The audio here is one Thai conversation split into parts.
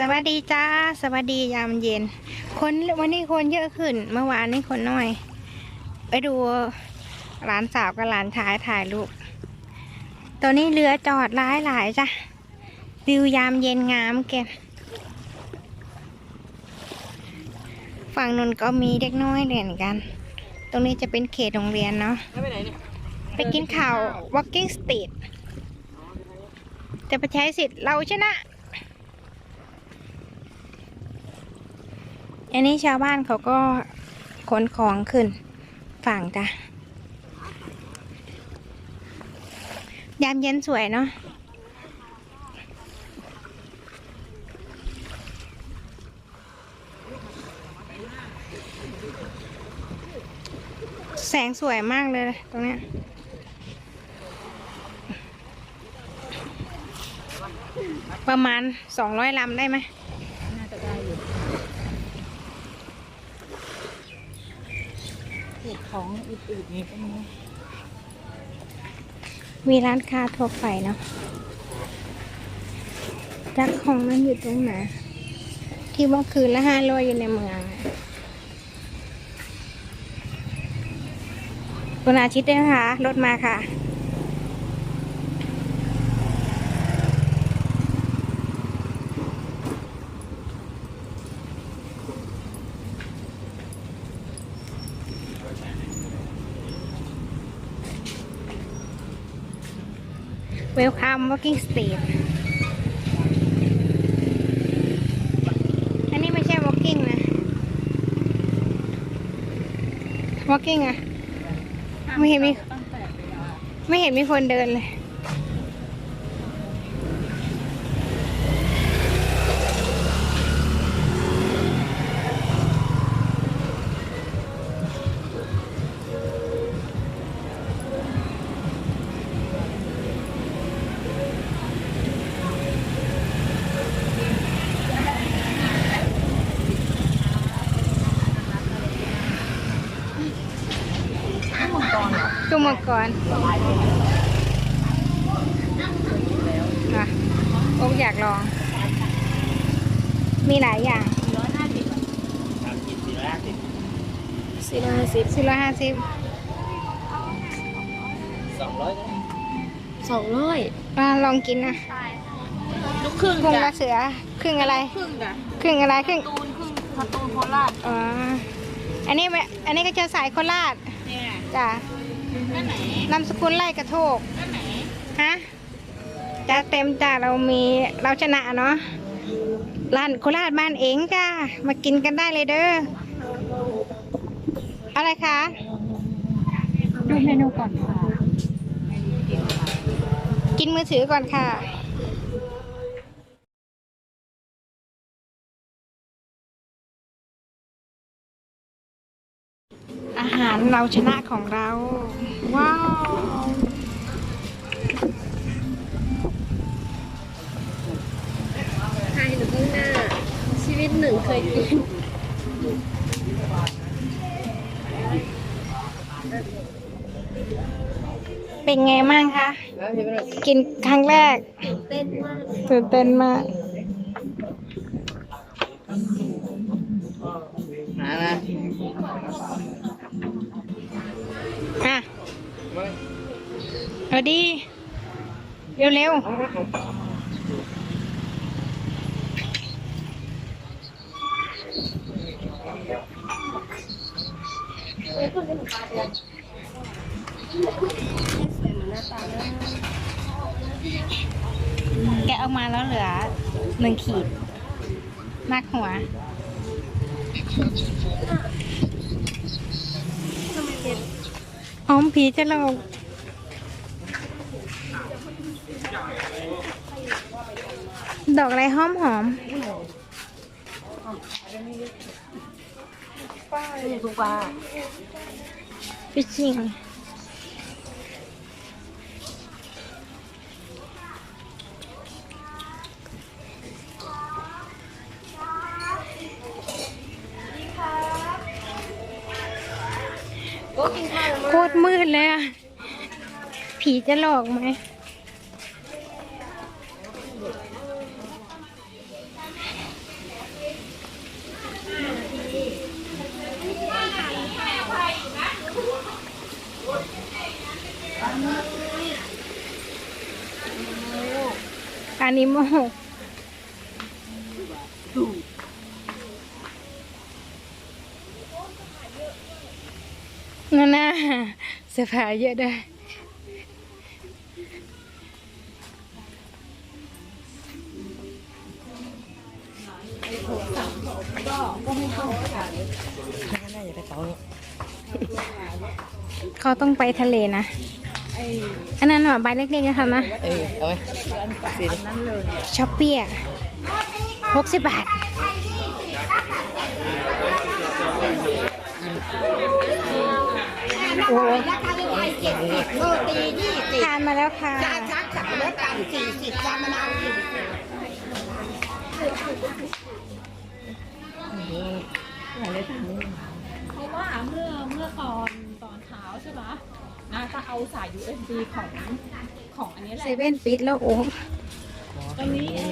สวัสดีจ้า สวัสดียามเย็น คนวันนี้คนเยอะขึ้น เมื่อวานนี้คนน้อย ไปดูหลานสาวกับหลานชายถ่ายรูปตัวนี้เรือจอดหลายหลายๆจ้ะวิวยามเย็นงามแกฝั่งนนก็มีเด็กน้อยเล่นกัน ตรงนี้จะเป็นเขตโรงเรียนเนาะไปไหนเนี่ยไปกินข่าว walking street จะไปใช้สิทธิ์เราชนะ อันนี้ชาวบ้านเขาก็ขนของขึ้นฝั่งจ้ะยามเย็นสวยเนาะแสงสวยมากเลยตรงเนี้ยประมาณสองร้อยลำได้ไหม น่าจะได้อยู่เห็ด ของอืดๆนี้ก็มีมีร้านค้าทั่วไปเนาะจักของมันอยู่ตรงไหนที่ว่าคืนละห้าร้อยอยู่ในเมืองคุณอาชิตด้วยนะคะ รถมาค่ะ Welcome Walking Street อันนี้ไม่ใช่ walking นะ walking อะไม่เห็นมี ไม่เห็นมีคนเดินเลย รเหรอกุ้งมังกรอะโอ๊กอยากลอง มีหลายอย่างร้อยห้าสิบสี่ร้อยห้าสิบสี่ร้อยห้าสิบสองร้อยมาลองกินนะลูกครึ่งกุ้งจ้ะกระเสือ ครึ่งอะไร ครึ่งจ้ะครึ่งอะไร ครึ่งตูนครึ่งคาตูนโคราชอ๋ออันนี้ไม่อันนี้ก็จะสายโคราชเนี่ยจ้ะด้า นไหนนามสกุลไล่กระโทกด้านไหนฮะจ้าเต็มจ้าเรามีเราชนะเนาะร้านโคราชบ้านเองจ้ามากินกันได้เลยเด้ออะไรคะดูเมนูก่อนค่ะ กินมือถือก่อนค่ะ เราชนะของเรา ว้าวใช่หนูข้างหน้า ชีวิตหนึ่งเคยกิน เป็นไงบ้างคะ กินครั้งแรก เต้นมาก ตื่นเต้นมาก เอาดี เร็วเร็วแกะออกมาแล้วเหลือหนึ่งขีด มากหัวหอมผีจะหลอ ดอกอะไรหอมหอมนี่ทุกปลาฟิชชิ่งโคตรมืดเลยอะ ผีจะหลอกไหม นิโมนั่นน่ะเสื้อผ้าเยอะด้วยน่าจะไปต่อเขาต้องไปทะเลนะ อันนั้นหรอใบเล็กๆนะคะนะเออเอาไว้สิช้อปปี้อะหกสิบบาทโอ้ทานมาแล้วค่ะชักสับปะรดต่างสี่สิบจานมะนาวสี่สิบเพราะว่าเมื่อเมื่อตอนตอนเช้าใช่ไห มนะจะเอาสาย USB ของของอันนี้แหเซละเว่นปิดแล้วโอ้ตอนนี้ไอ้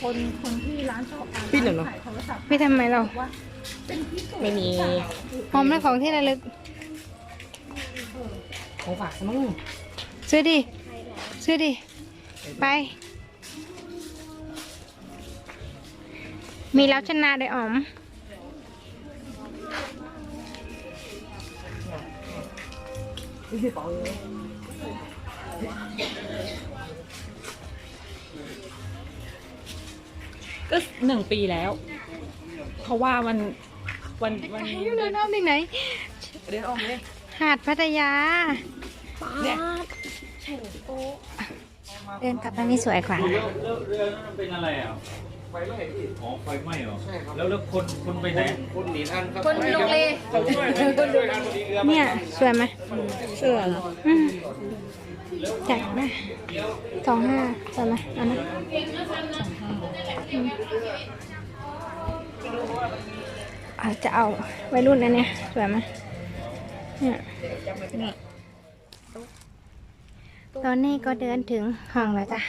คนคนที่ร้านชอบปิดเหรอเนอะ ขายโทรศัพท์พี่ทำไมเราว่าเป็นที่สุดไม่มีหอมและของที่ระลึกของฝากสมั้งซื้อดิซื้อดิไป มีแล้วชนะด้วยอ๋อม นี่คือเป๋าเลยก็หนึ่งปีแล้ว เพราะว่าวันวันวันเดินอ้อมที่ไหน เดินออกเลยหาดพัทยาเนี่ยเดินกลับทางนี้สวยกว่า เรือเรือเรือนั้นเป็นอะไรอะ ไฟไหม้อ๋อไฟไหม้เหรอแล้วแล้วคนคนไปไหน คนลงเลเนี่ย สวยไหมเสื้อเหรออืมจัดนะสองห้าสวยไหมเอันนั้นอาจจะเอาวัยรุ่นอันเนี้ยสวยไหมเนี่ยตอนนี้ก็เดินถึงห้องแล้วจ้ะ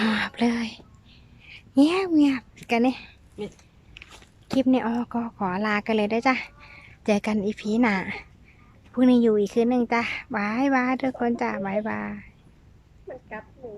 หอบเลย เงียบเงียบกันเนี่ยคลิปนี้ออก็ขอลากันเลยได้อจ้ะ เจอกันอีพีหน้าพรุ่งนี้อยู่อีกคืนหนึ่งจ้ะบายบายทุกคนจ้ะบายบายมันกัดหนู